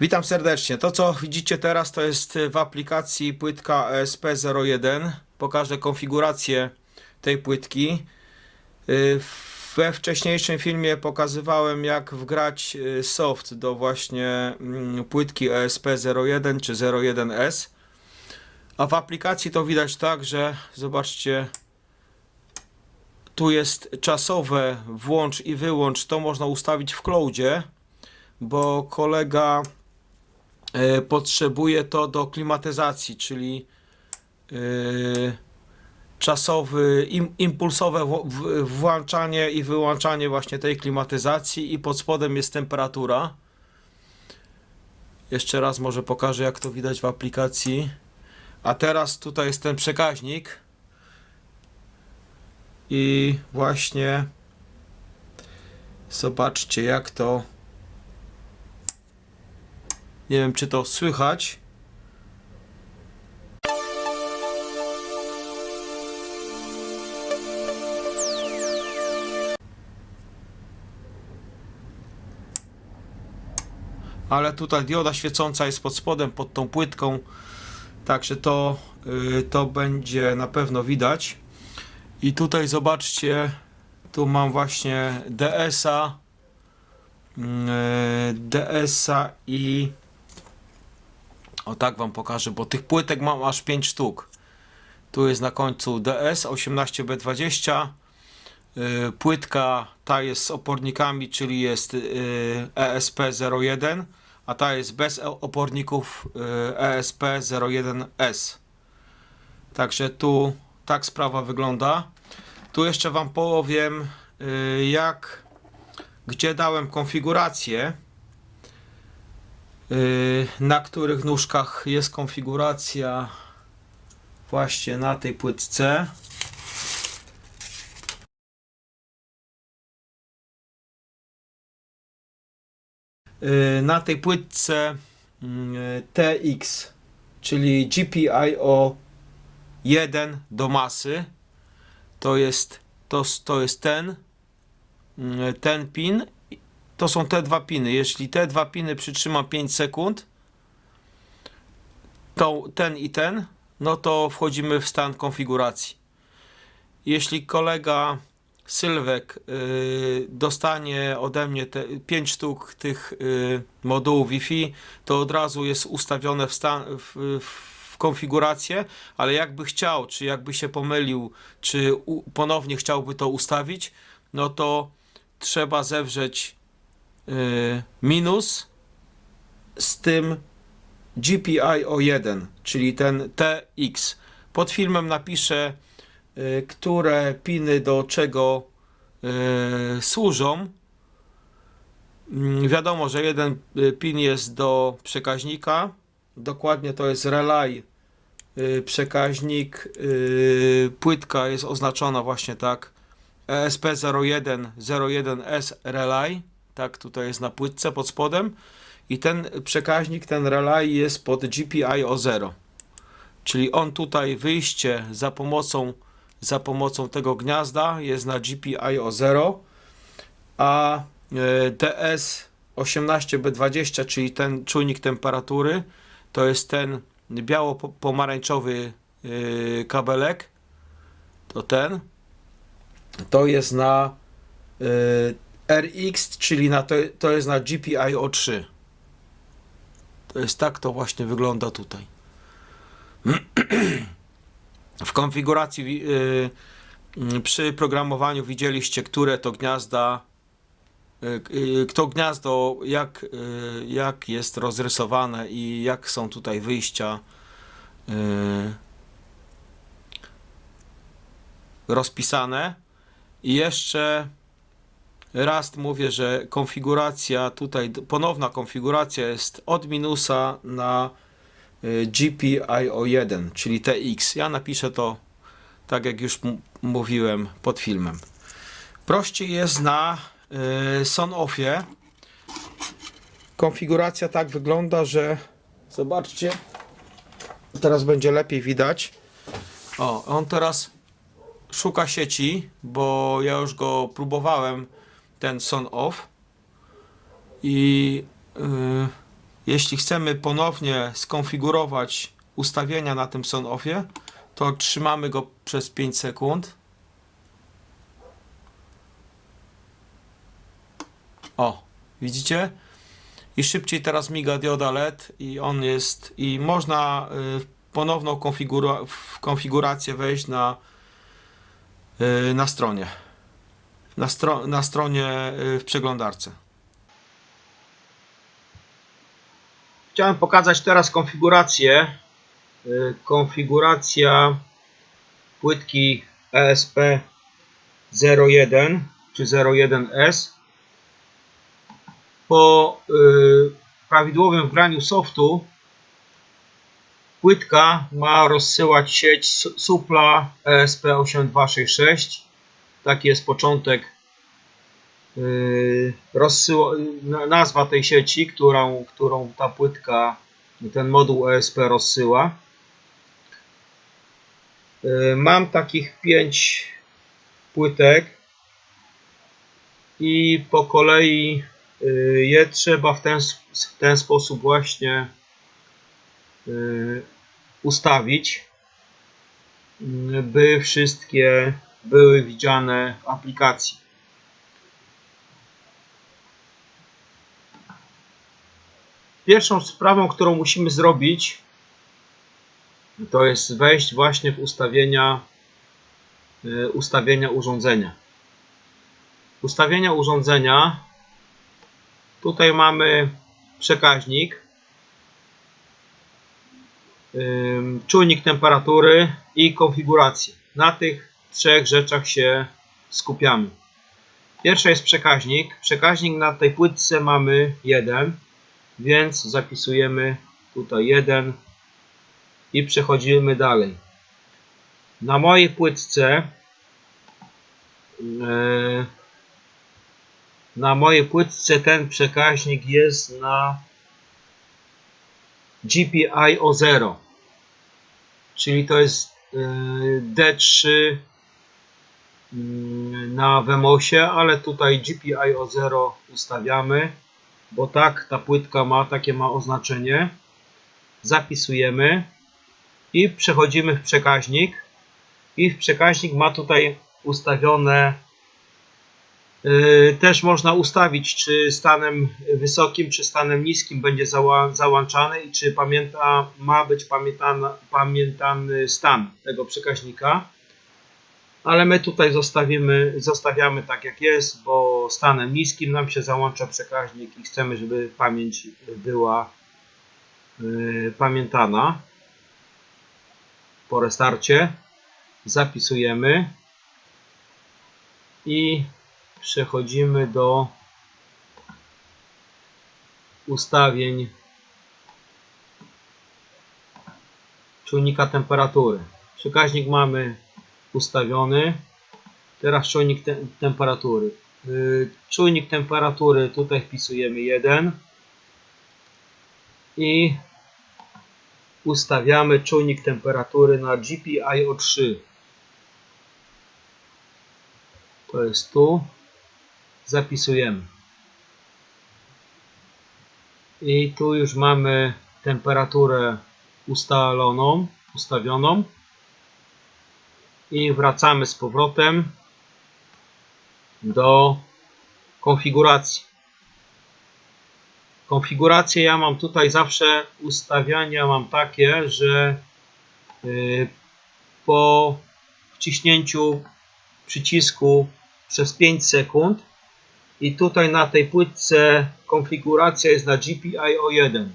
Witam serdecznie. To co widzicie teraz to jest w aplikacji płytka ESP01. Pokażę konfigurację tej płytki. Y, We wcześniejszym filmie pokazywałem jak wgrać y, soft do właśnie mm, płytki ESP01 czy 01S. A w aplikacji to widać tak, że zobaczcie tu jest czasowe włącz i wyłącz. To można ustawić w cloudzie, bo kolega potrzebuje to do klimatyzacji, czyli e, czasowy, im, impulsowe włączanie i wyłączanie właśnie tej klimatyzacji i pod spodem jest temperatura. Jeszcze raz może pokażę jak to widać w aplikacji. A teraz tutaj jest ten przekaźnik. I właśnie zobaczcie jak to nie wiem czy to słychać. Ale tutaj dioda świecąca jest pod spodem, pod tą płytką. Także to, y, to będzie na pewno widać. I tutaj zobaczcie, tu mam właśnie DS-a, mm, e, DS-a i o tak wam pokażę, bo tych płytek mam aż 5 sztuk. Tu jest na końcu DS 18B20. y, Płytka ta jest z opornikami, czyli jest y, ESP01, a ta jest bez e- oporników y, ESP01S. Także tu tak sprawa wygląda. Tu jeszcze Wam powiem, jak, gdzie dałem konfigurację, na których nóżkach jest konfiguracja właśnie na tej płytce. Y, Na tej płytce mm, TX, czyli GPIO 1 do masy. To jest, to, to jest ten, mm, ten pin. To są te dwa piny. Jeśli te dwa piny przytrzymam 5 sekund, to ten i ten, no to wchodzimy w stan konfiguracji. Jeśli kolega Sylwek y, dostanie ode mnie te 5 sztuk tych y, modułów Wi-Fi, to od razu jest ustawione w, stan, w, w konfigurację, ale jakby chciał, czy jakby się pomylił, czy u, ponownie chciałby to ustawić, no to trzeba zewrzeć minus z tym GPIO 1, czyli ten TX. Pod filmem napiszę, y, które piny do czego y, służą. Mm, Wiadomo, że jeden y, pin jest do przekaźnika. Dokładnie to jest relay. y, Przekaźnik, y, płytka jest oznaczona właśnie tak. E ESP01 01S relay. Tak, tutaj jest na płytce pod spodem. I ten przekaźnik, ten relay jest pod GPIO 0. Czyli on tutaj wyjście za pomocą, za pomocą tego gniazda jest na GPIO 0, a e, DS 18B20, czyli ten czujnik temperatury, to jest ten biało-pomarańczowy e, kabelek, to ten, to jest na e, RX, czyli na to, to jest na GPIO 3. To jest tak to właśnie wygląda tutaj. W konfiguracji wi- y, y, przy programowaniu widzieliście, które to gniazda, y, y, to gniazdo, jak, y, jak jest rozrysowane i jak są tutaj wyjścia y, rozpisane. I jeszcze raz mówię, że konfiguracja tutaj, ponowna konfiguracja jest od minusa na y, GPIO1, czyli TX. Ja napiszę to tak jak już mówiłem pod filmem. Prościej jest na y, Sonoffie. Konfiguracja tak wygląda, że zobaczcie, teraz będzie lepiej widać. O, on teraz szuka sieci, bo ja już go próbowałem, ten son off. I yy, jeśli chcemy ponownie skonfigurować ustawienia na tym son-offie, to trzymamy go przez 5 sekund. O, widzicie? I szybciej teraz miga dioda LED i on jest i można y, ponowną konfigura konfigurację wejść na y, na stronie. Na, stro na stronie y, w przeglądarce. Chciałem pokazać teraz konfigurację. Y, Konfiguracja płytki E ESP01 czy 01S. Po y, prawidłowym wgraniu softu płytka ma rozsyłać sieć su- supla E ESP8266. Taki jest początek yy, nazwa tej sieci, którą, którą ta płytka, ten moduł ESP rozsyła. Yy, Mam takich 5 płytek i po kolei yy, je trzeba w ten, w ten sposób właśnie ustawić, by wszystkie były widziane w aplikacji. Pierwszą sprawą, którą musimy zrobić, to jest wejść właśnie w ustawienia, y, ustawienia urządzenia. Ustawienia urządzenia. Tutaj mamy przekaźnik, czujnik temperatury i konfigurację. Na tych trzech rzeczach się skupiamy. Pierwsza jest przekaźnik. Przekaźnik na tej płytce mamy jeden, więc zapisujemy tutaj jeden i przechodzimy dalej. Na mojej płytce e, na mojej płytce ten przekaźnik jest na GPIO 0 czyli to jest e, D3 mm, na Wemosie, ale tutaj GPIO 0 ustawiamy, bo tak ta płytka ma, takie ma oznaczenie. Zapisujemy i przechodzimy w przekaźnik i w przekaźnik ma tutaj ustawione yy, też można ustawić czy stanem wysokim czy stanem niskim będzie zała- załączany i czy pamięta, ma być pamiętana, pamiętany stan tego przekaźnika ale my tutaj zostawimy, zostawiamy tak jak jest, bo stanem niskim nam się załącza przekaźnik i chcemy, żeby pamięć była yy, pamiętana. Po restarcie zapisujemy i przechodzimy do ustawień czujnika temperatury. Przekaźnik mamy ustawiony. Teraz czujnik te temperatury. Yy, czujnik temperatury tutaj wpisujemy 1 i ustawiamy czujnik temperatury na GPIO 3. To jest tu. Zapisujemy. I tu już mamy temperaturę ustaloną, ustawioną i wracamy z powrotem do konfiguracji. Konfigurację ja mam tutaj zawsze ustawiania mam takie, że y, po wciśnięciu przycisku przez 5 sekund i tutaj na tej płytce konfiguracja jest na GPIO 1.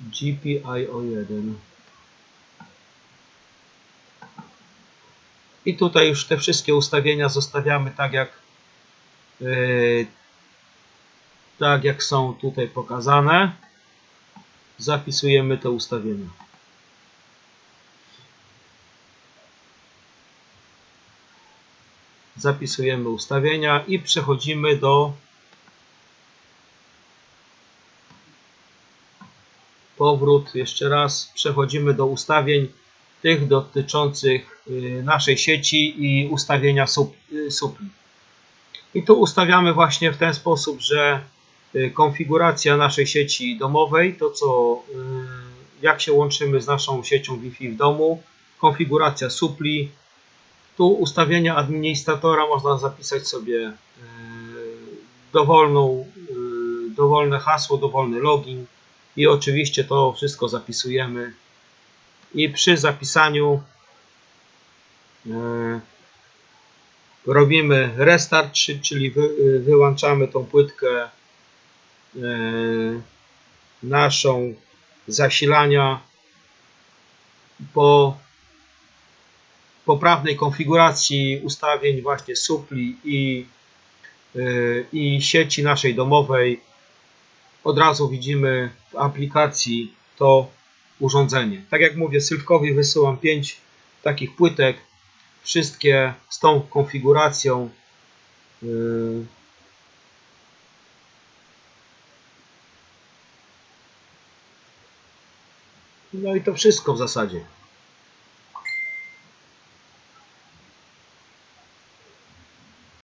GPIO 1. I tutaj już te wszystkie ustawienia zostawiamy tak jak yy, tak jak są tutaj pokazane. Zapisujemy te ustawienia. Zapisujemy ustawienia i przechodzimy do powrót jeszcze raz przechodzimy do ustawień tych dotyczących y, naszej sieci i ustawienia sup- y, supli. I tu ustawiamy właśnie w ten sposób, że y, konfiguracja naszej sieci domowej, to co, jak się łączymy z naszą siecią Wi-Fi w domu, konfiguracja supli, tu ustawienia administratora można zapisać sobie dowolną, dowolne hasło, dowolny login i oczywiście to wszystko zapisujemy i przy zapisaniu y, robimy restart, czy- czyli y, wyłączamy tą płytkę y, naszą zasilania po poprawnej konfiguracji ustawień właśnie supli i, i sieci naszej domowej. Od razu widzimy w aplikacji to urządzenie. Tak jak mówię, Sylwkowi wysyłam 5 takich płytek, wszystkie z tą konfiguracją. y, No i to wszystko w zasadzie.